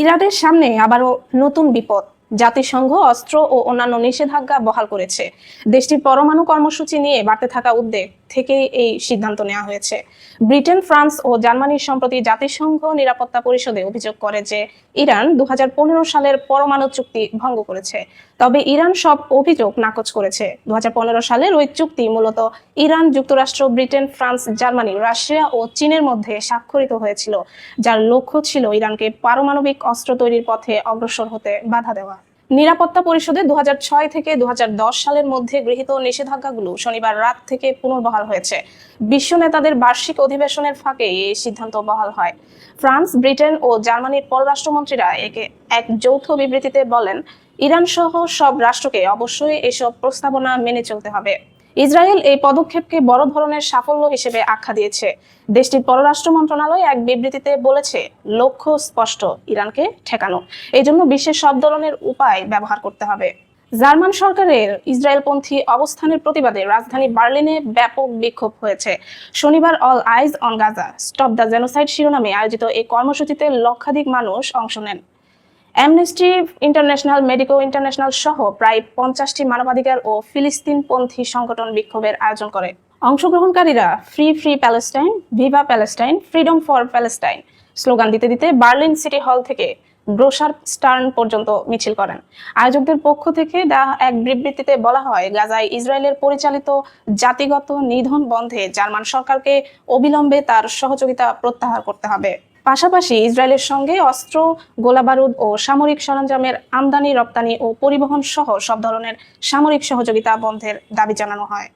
ইরানের সামনে আবারও নতুন বিপদ। জাতিসংঘ, অস্ত্র ও অন্যান্য নিষেধাজ্ঞা বহাল করেছে। দেশটির পরমাণু কর্মসূচি নিয়ে বাড়তে থাকা উদ্বেগ থেকেই এই সিদ্ধান্ত নেওয়া হয়েছে। ব্রিটেন, ফ্রান্স ও জার্মানির সম্প্রতি জাতিসংঘ নিরাপত্তা পরিষদে অভিযোগ করে যে ইরান দু হাজার পনেরো সালের পরমাণু চুক্তি ভঙ্গ করেছে। তবে ইরান সব অভিযোগ নাকচ করেছে। দু হাজার পনেরো সালের ওই চুক্তি মূলত ইরান, যুক্তরাষ্ট্র, ব্রিটেন, ফ্রান্স, জার্মানি, রাশিয়া ও চীনের মধ্যে স্বাক্ষরিত হয়েছিল, যার লক্ষ্য ছিল ইরানকে পারমাণবিক অস্ত্র তৈরির পথে অগ্রসর হতে বাধা দেওয়া। নিরাপত্তা পরিষদে দু থেকে দু সালের মধ্যে গৃহীত নিষেধাজ্ঞাগুলো শনিবার রাত থেকে পুনর্বহাল হয়েছে। বিশ্ব নেতাদের বার্ষিক অধিবেশনের ফাঁকে এই সিদ্ধান্ত বহাল হয়। ফ্রান্স, ব্রিটেন ও জার্মানির পররাষ্ট্রমন্ত্রীরা একে এক যৌথ বিবৃতিতে বলেন ইরান সহ সব রাষ্ট্রকে অবশ্যই এসব প্রস্তাবনা মেনে চলতে হবে। ইসরায়েল এই পদক্ষেপকে বড় ধরনের সাফল্য হিসেবে আখ্যা দিয়েছে। দেশটির পররাষ্ট্র মন্ত্রণালয় এক বিবৃতিতে বলেছে, লক্ষ্য স্পষ্ট, ইরানকে ঠেকানো। এই জন্য বিশ্বের সব ধরনের উপায় ব্যবহার করতে হবে। জার্মান সরকারের ইসরায়েলপন্থী অবস্থানের প্রতিবাদে রাজধানী বার্লিনে ব্যাপক বিক্ষোভ হয়েছে। শনিবার all eyes on Gaza, stop the genocide শিরোনামে আয়োজিত এই কর্মসূচিতে লক্ষাধিক মানুষ অংশ নেন। অ্যামনেস্টি ইন্টারন্যাশনাল মেডিকো ইন্টারন্যাশনাল সহ প্রায় পঞ্চাশটি মানবাধিকার ও ফিলিস্তিনপন্থী সংগঠন বিক্ষোভের আয়োজন করে। অংশগ্রহণকারীরা free free Palestine viva Palestine freedom for Palestine slogan দিতে দিতে বার্লিন সিটি হল থেকে ব্রোশার স্টার্ন পর্যন্ত মিছিল করেন। আয়োজকদের পক্ষ থেকে দেওয়া এক বিবৃতিতে বলা হয়, গাজায় ইসরায়েলের পরিচালিত জাতিগত নিধন বন্ধে জার্মান সরকারকে অবিলম্বে তার সহযোগিতা প্রত্যাহার করতে হবে। পাশাপাশি ইসরায়েলের সঙ্গে অস্ত্র, গোলাবারুদ ও সামরিক সরঞ্জামের আমদানি, রপ্তানি ও পরিবহন সহ সব ধরনের সামরিক সহযোগিতা বন্ধের দাবি জানানো হয়।